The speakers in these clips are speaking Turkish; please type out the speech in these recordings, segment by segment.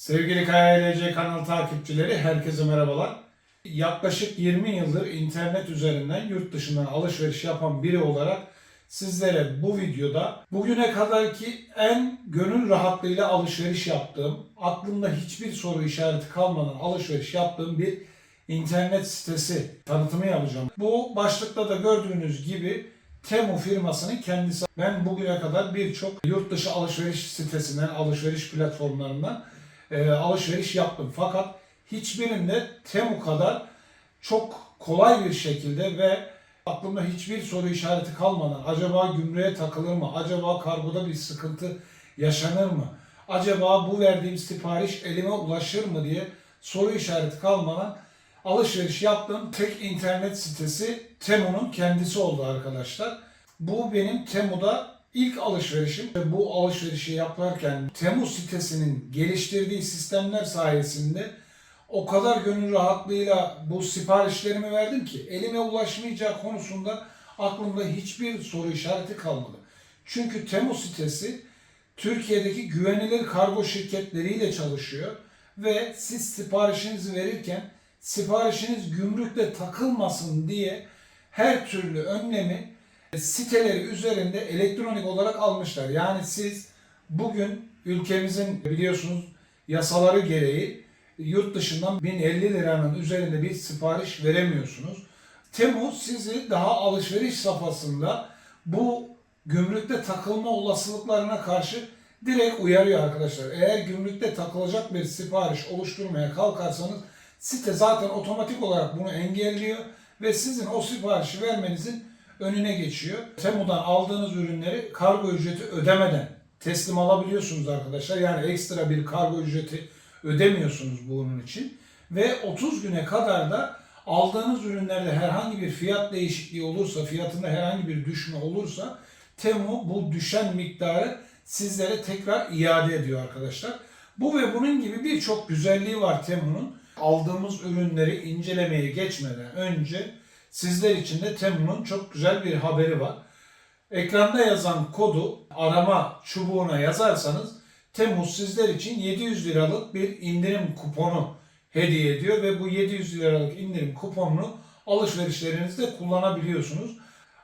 Sevgili KYLC kanal takipçileri herkese merhabalar. Yaklaşık 20 yıldır internet üzerinden yurt dışından alışveriş yapan biri olarak sizlere bu videoda bugüne kadarki en gönül rahatlığıyla alışveriş yaptığım, aklımda hiçbir soru işareti kalmadan alışveriş yaptığım bir internet sitesi tanıtımı yapacağım. Bu başlıkta da gördüğünüz gibi Temu firmasının kendisi. Ben bugüne kadar birçok yurt dışı alışveriş sitesinden, alışveriş platformlarından e, alışveriş yaptım. Fakat hiçbirinde Temu kadar çok kolay bir şekilde ve aklımda hiçbir soru işareti kalmadan acaba gümrüğe takılır mı? Acaba kargoda bir sıkıntı yaşanır mı? Acaba bu verdiğim sipariş elime ulaşır mı diye soru işareti kalmadan alışveriş yaptığım tek internet sitesi Temu'nun kendisi oldu arkadaşlar. Bu benim Temu'da ilk alışverişim ve bu alışverişi yaparken Temu sitesinin geliştirdiği sistemler sayesinde o kadar gönül rahatlığıyla bu siparişlerimi verdim ki elime ulaşmayacağı konusunda aklımda hiçbir soru işareti kalmadı. Çünkü Temu sitesi Türkiye'deki güvenilir kargo şirketleriyle çalışıyor ve siz siparişinizi verirken siparişiniz gümrükle takılmasın diye her türlü önlemi siteleri üzerinde elektronik olarak almışlar. Yani siz bugün ülkemizin biliyorsunuz yasaları gereği yurt dışından 1050 liranın üzerinde bir sipariş veremiyorsunuz. Temu sizi daha alışveriş safhasında bu gümrükte takılma olasılıklarına karşı direkt uyarıyor arkadaşlar. Eğer gümrükte takılacak bir sipariş oluşturmaya kalkarsanız site zaten otomatik olarak bunu engelliyor ve sizin o siparişi vermenizin önüne geçiyor. Temu'dan aldığınız ürünleri kargo ücreti ödemeden teslim alabiliyorsunuz arkadaşlar. Yani ekstra bir kargo ücreti ödemiyorsunuz bunun için. Ve 30 güne kadar da aldığınız ürünlerde herhangi bir fiyat değişikliği olursa, fiyatında herhangi bir düşme olursa Temu bu düşen miktarı sizlere tekrar iade ediyor arkadaşlar. Bu ve bunun gibi birçok güzelliği var Temu'nun. Aldığımız ürünleri incelemeye geçmeden önce sizler için de Temu'nun çok güzel bir haberi var. Ekranda yazan kodu arama çubuğuna yazarsanız Temmuz sizler için 700 liralık bir indirim kuponu hediye ediyor ve bu 700 liralık indirim kuponunu alışverişlerinizde kullanabiliyorsunuz.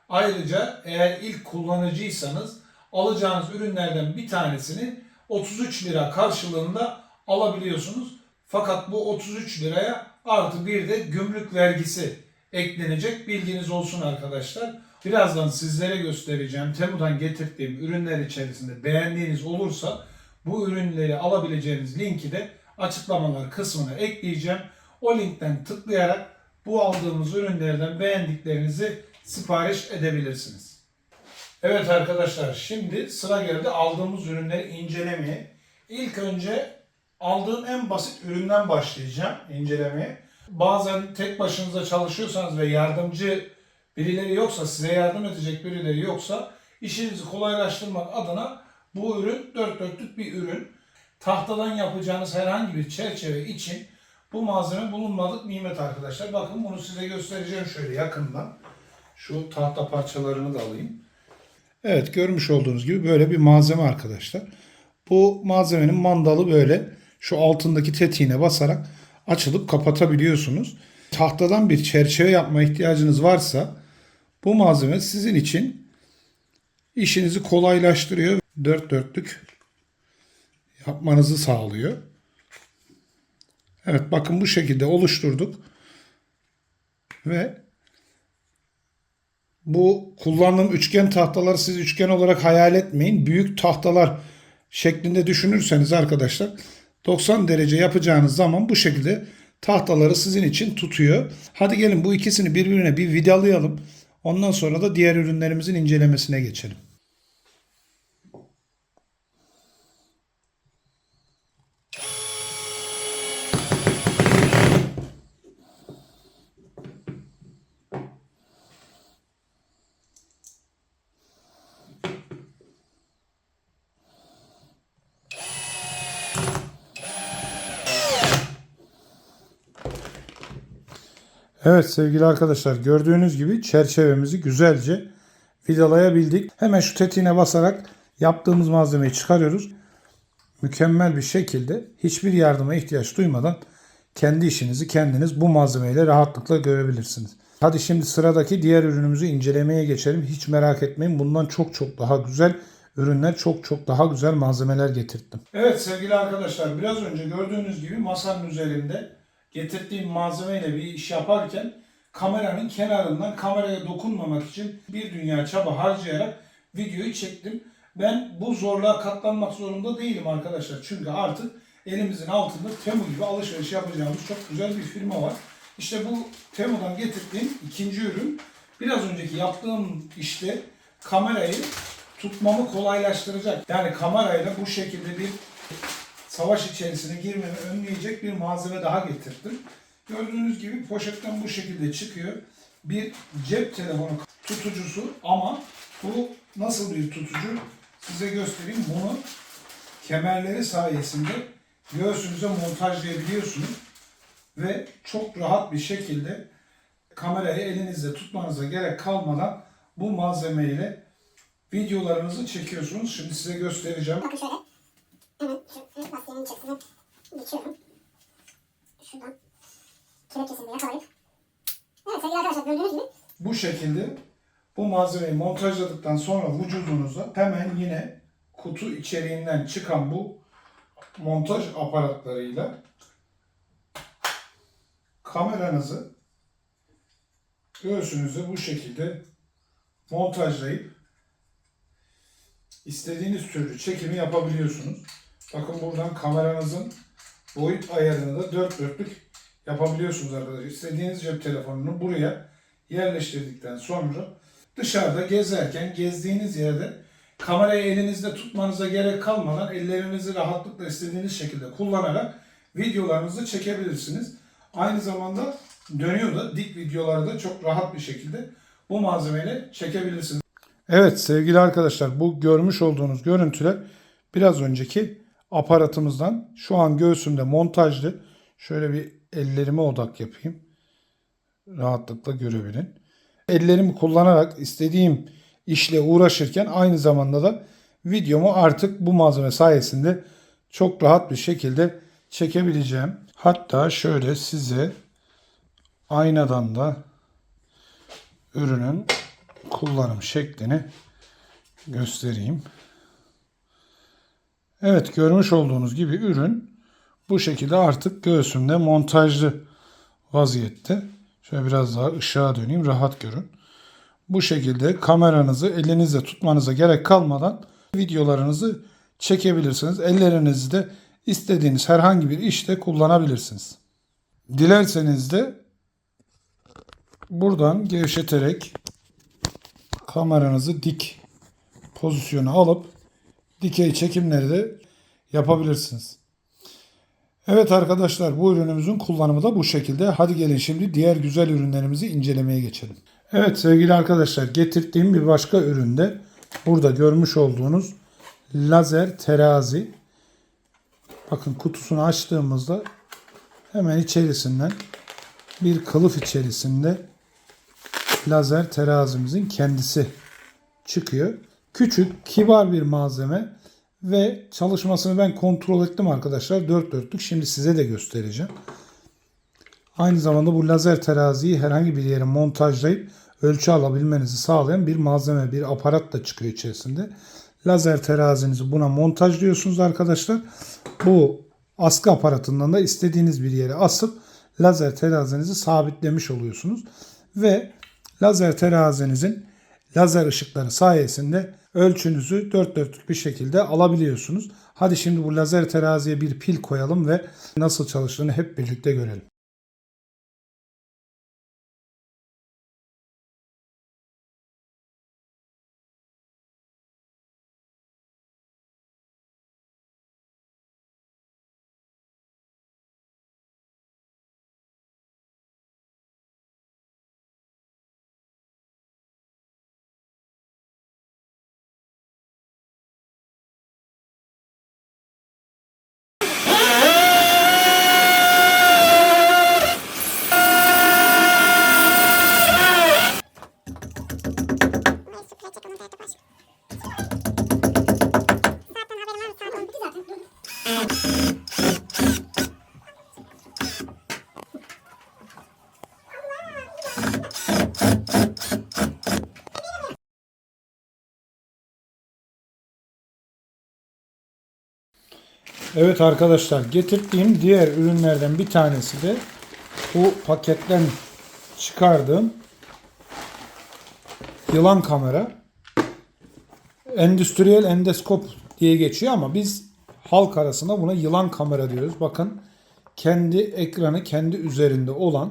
Ayrıca eğer ilk kullanıcıysanız alacağınız ürünlerden bir tanesini 33 lira karşılığında alabiliyorsunuz. Fakat bu 33 liraya artı bir de gümrük vergisi eklenecek. Bilginiz olsun arkadaşlar. Birazdan sizlere göstereceğim. Temu'dan getirdiğim ürünler içerisinde beğendiğiniz olursa bu ürünleri alabileceğiniz linki de açıklamalar kısmına ekleyeceğim. O linkten tıklayarak bu aldığımız ürünlerden beğendiklerinizi sipariş edebilirsiniz. Evet arkadaşlar şimdi sıra geldi aldığımız ürünleri incelemeye. İlk önce aldığım en basit üründen başlayacağım incelemeye. Bazen tek başınıza çalışıyorsanız ve yardımcı birileri yoksa, size yardım edecek birileri yoksa işinizi kolaylaştırmak adına bu ürün dört dörtlük bir ürün. Tahtadan yapacağınız herhangi bir çerçeve için bu malzeme bulunmadık nimet arkadaşlar. Bakın bunu size göstereceğim şöyle yakından. Şu tahta parçalarını da alayım. Evet görmüş olduğunuz gibi böyle bir malzeme arkadaşlar. Bu malzemenin mandalı böyle şu altındaki tetiğine basarak açılıp kapatabiliyorsunuz. Tahtadan bir çerçeve yapma ihtiyacınız varsa bu malzeme sizin için işinizi kolaylaştırıyor. Dört dörtlük yapmanızı sağlıyor. Evet bakın bu şekilde oluşturduk. Ve bu kullandığım üçgen tahtaları siz üçgen olarak hayal etmeyin. Büyük tahtalar şeklinde düşünürseniz arkadaşlar 90 derece yapacağınız zaman bu şekilde tahtaları sizin için tutuyor. Hadi gelin bu ikisini birbirine bir vidalayalım. Ondan sonra da diğer ürünlerimizin incelemesine geçelim. Evet sevgili arkadaşlar gördüğünüz gibi çerçevemizi güzelce vidalayabildik. Hemen şu tetiğine basarak yaptığımız malzemeyi çıkarıyoruz. mükemmel bir şekilde hiçbir yardıma ihtiyaç duymadan kendi işinizi kendiniz bu malzemeyle rahatlıkla görebilirsiniz. Hadi şimdi sıradaki diğer ürünümüzü incelemeye geçelim. Hiç merak etmeyin bundan çok çok daha güzel ürünler, çok çok daha güzel malzemeler getirttim. Evet sevgili arkadaşlar biraz önce gördüğünüz gibi masanın üzerinde getirdiğim malzemeyle bir iş yaparken kameranın kenarından kameraya dokunmamak için bir dünya çaba harcayarak videoyu çektim. Ben bu zorluğa katlanmak zorunda değilim arkadaşlar. Çünkü artık elimizin altında Temu gibi alışveriş yapacağımız çok güzel bir firma var. İşte bu Temu'dan getirdiğim ikinci ürün. Biraz önceki yaptığım işte kamerayı tutmamı kolaylaştıracak. Yani kamerayla bu şekilde bir savaş içerisine girmemi önleyecek bir malzeme daha getirdim. Gördüğünüz gibi poşetten bu şekilde çıkıyor. Bir cep telefonu tutucusu ama bu nasıl bir tutucu size göstereyim. Bunu kemerleri sayesinde göğsünüze montajlayabiliyorsunuz ve çok rahat bir şekilde kamerayı elinizde tutmanıza gerek kalmadan bu malzemeyle videolarınızı çekiyorsunuz. Şimdi size göstereceğim. Bakın şöyle. Hemen şu lastiğinin içerisine geçiyorum. Şuradan kelepçesini yakalayıp. Evet sevgili arkadaşlar gördüğünüz gibi Bu şekilde bu malzemeyi montajladıktan sonra vücudunuza hemen yine kutu içeriğinden çıkan bu montaj aparatlarıyla kameranızı göğsünüze bu şekilde montajlayıp istediğiniz türlü çekimi yapabiliyorsunuz. Bakın buradan kameranızın boyut ayarını da dört dörtlük yapabiliyorsunuz arkadaşlar. İstediğiniz cep telefonunu buraya yerleştirdikten sonra dışarıda gezerken gezdiğiniz yerde kamerayı elinizde tutmanıza gerek kalmadan ellerinizi rahatlıkla istediğiniz şekilde kullanarak videolarınızı çekebilirsiniz. Aynı zamanda dönüyor da dik videoları da çok rahat bir şekilde bu malzemeyle çekebilirsiniz. Evet sevgili arkadaşlar bu görmüş olduğunuz görüntüler biraz önceki aparatımızdan şu an göğsümde montajlı. Şöyle bir ellerime odak yapayım. Rahatlıkla görebilin. Ellerimi kullanarak istediğim işle uğraşırken aynı zamanda da videomu artık bu malzeme sayesinde çok rahat bir şekilde çekebileceğim. Hatta şöyle size aynadan da ürünün kullanım şeklini göstereyim. Evet görmüş olduğunuz gibi ürün bu şekilde artık göğsümde montajlı vaziyette. Şöyle biraz daha ışığa döneyim rahat görün. Bu şekilde kameranızı elinizde tutmanıza gerek kalmadan videolarınızı çekebilirsiniz. Ellerinizi de istediğiniz herhangi bir işte kullanabilirsiniz. Dilerseniz de buradan gevşeterek kameranızı dik pozisyona alıp dikey çekimleri de yapabilirsiniz. Evet arkadaşlar bu ürünümüzün kullanımı da bu şekilde. Hadi gelin şimdi diğer güzel ürünlerimizi incelemeye geçelim. Evet sevgili arkadaşlar getirdiğim bir başka üründe burada görmüş olduğunuz lazer terazi. Bakın kutusunu açtığımızda hemen içerisinden bir kılıf içerisinde lazer terazimizin kendisi çıkıyor. Küçük, kibar bir malzeme ve çalışmasını ben kontrol ettim arkadaşlar. Dört dörtlük. Şimdi size de göstereceğim. Aynı zamanda bu lazer teraziyi herhangi bir yere montajlayıp ölçü alabilmenizi sağlayan bir malzeme, bir aparat da çıkıyor içerisinde. Lazer terazinizi buna montajlıyorsunuz arkadaşlar. Bu askı aparatından da istediğiniz bir yere asıp lazer terazinizi sabitlemiş oluyorsunuz. Ve lazer terazinizin lazer ışıkları sayesinde ölçünüzü dört dörtlük bir şekilde alabiliyorsunuz. Hadi şimdi bu lazer teraziye bir pil koyalım ve nasıl çalıştığını hep birlikte görelim. Evet arkadaşlar getirdiğim diğer ürünlerden bir tanesi de bu paketten çıkardığım yılan kamera. Endüstriyel endeskop diye geçiyor ama biz halk arasında buna yılan kamera diyoruz. Bakın kendi ekranı kendi üzerinde olan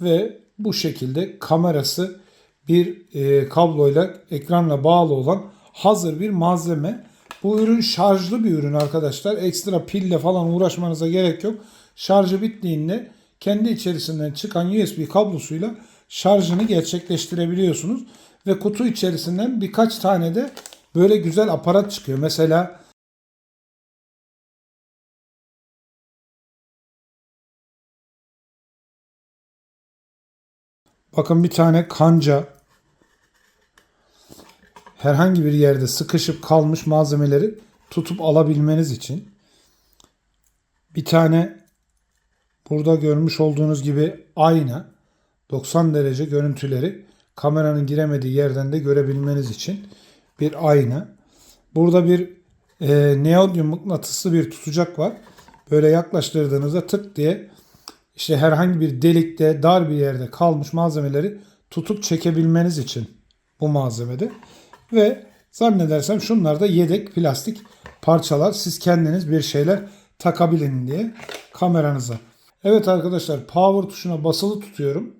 ve bu şekilde kamerası bir e, kabloyla ekranla bağlı olan hazır bir malzeme. Bu ürün şarjlı bir ürün arkadaşlar. Ekstra pille falan uğraşmanıza gerek yok. Şarjı bittiğinde kendi içerisinden çıkan USB kablosuyla şarjını gerçekleştirebiliyorsunuz. Ve kutu içerisinden birkaç tane de böyle güzel aparat çıkıyor. Mesela Bakın bir tane kanca herhangi bir yerde sıkışıp kalmış malzemeleri tutup alabilmeniz için bir tane burada görmüş olduğunuz gibi ayna 90 derece görüntüleri kameranın giremediği yerden de görebilmeniz için bir ayna. Burada bir e, neodyum mıknatıslı bir tutacak var. Böyle yaklaştırdığınızda tık diye işte herhangi bir delikte, dar bir yerde kalmış malzemeleri tutup çekebilmeniz için bu malzemede. Ve zannedersem şunlar da yedek plastik parçalar. Siz kendiniz bir şeyler takabilin diye kameranıza. Evet arkadaşlar power tuşuna basılı tutuyorum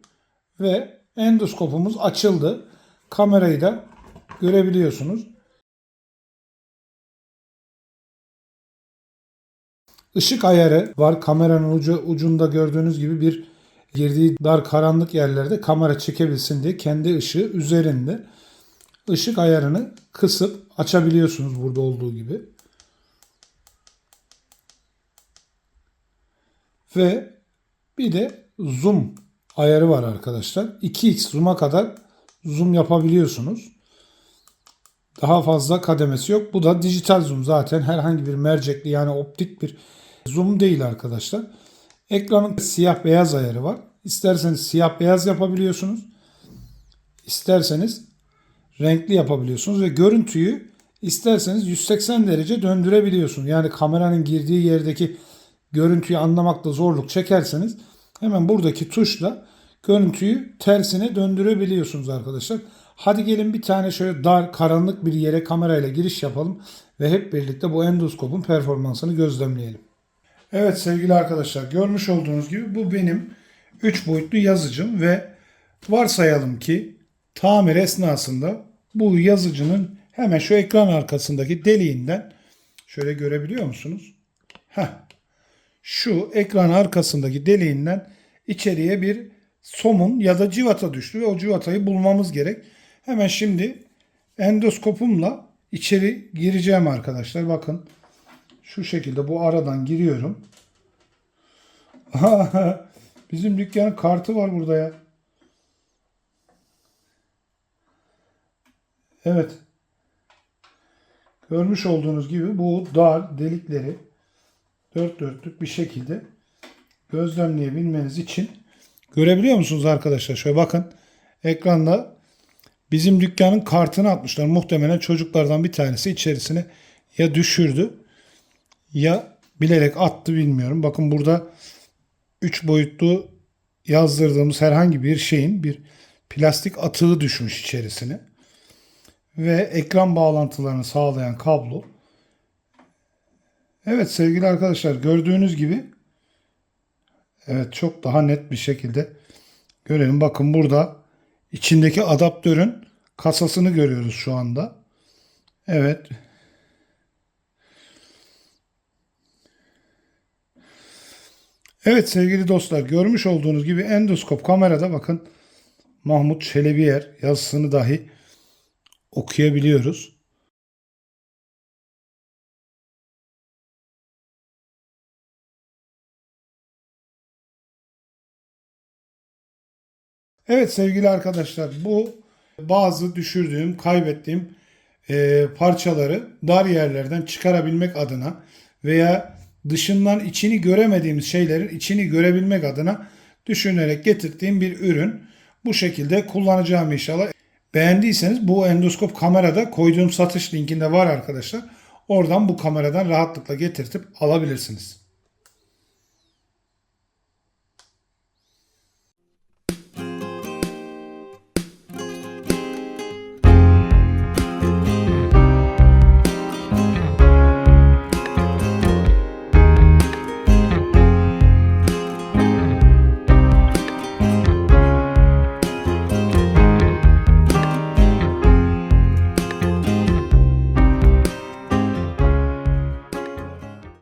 ve endoskopumuz açıldı. Kamerayı da görebiliyorsunuz. Işık ayarı var. Kameranın ucu, ucunda gördüğünüz gibi bir girdiği dar karanlık yerlerde kamera çekebilsin diye kendi ışığı üzerinde. Işık ayarını kısıp açabiliyorsunuz burada olduğu gibi. Ve bir de zoom ayarı var arkadaşlar. 2x zoom'a kadar zoom yapabiliyorsunuz. Daha fazla kademesi yok. Bu da dijital zoom zaten herhangi bir mercekli yani optik bir zoom değil arkadaşlar. Ekranın siyah beyaz ayarı var. İsterseniz siyah beyaz yapabiliyorsunuz. İsterseniz renkli yapabiliyorsunuz ve görüntüyü isterseniz 180 derece döndürebiliyorsunuz. Yani kameranın girdiği yerdeki görüntüyü anlamakta zorluk çekerseniz hemen buradaki tuşla görüntüyü tersine döndürebiliyorsunuz arkadaşlar. Hadi gelin bir tane şöyle dar karanlık bir yere kamerayla giriş yapalım ve hep birlikte bu endoskopun performansını gözlemleyelim. Evet sevgili arkadaşlar görmüş olduğunuz gibi bu benim 3 boyutlu yazıcım ve varsayalım ki tamir esnasında bu yazıcının hemen şu ekran arkasındaki deliğinden şöyle görebiliyor musunuz? Heh. Şu ekran arkasındaki deliğinden içeriye bir somun ya da civata düştü ve o civatayı bulmamız gerek. Hemen şimdi endoskopumla içeri gireceğim arkadaşlar. Bakın şu şekilde bu aradan giriyorum. Bizim dükkanın kartı var burada ya. Evet. Görmüş olduğunuz gibi bu dar delikleri dört dörtlük bir şekilde gözlemleyebilmeniz için görebiliyor musunuz arkadaşlar? Şöyle bakın ekranda bizim dükkanın kartını atmışlar. Muhtemelen çocuklardan bir tanesi içerisine ya düşürdü ya bilerek attı bilmiyorum. Bakın burada 3 boyutlu yazdırdığımız herhangi bir şeyin bir plastik atığı düşmüş içerisine. Ve ekran bağlantılarını sağlayan kablo. Evet sevgili arkadaşlar gördüğünüz gibi evet çok daha net bir şekilde görelim. Bakın burada içindeki adaptörün kasasını görüyoruz şu anda. Evet. Evet sevgili dostlar görmüş olduğunuz gibi endoskop kamerada bakın Mahmut Çelebiyer yazısını dahi okuyabiliyoruz. Evet sevgili arkadaşlar bu bazı düşürdüğüm, kaybettiğim e, parçaları dar yerlerden çıkarabilmek adına veya dışından içini göremediğimiz şeylerin içini görebilmek adına düşünerek getirdiğim bir ürün. Bu şekilde kullanacağım inşallah. Beğendiyseniz bu endoskop kamerada koyduğum satış linkinde var arkadaşlar. Oradan bu kameradan rahatlıkla getirtip alabilirsiniz.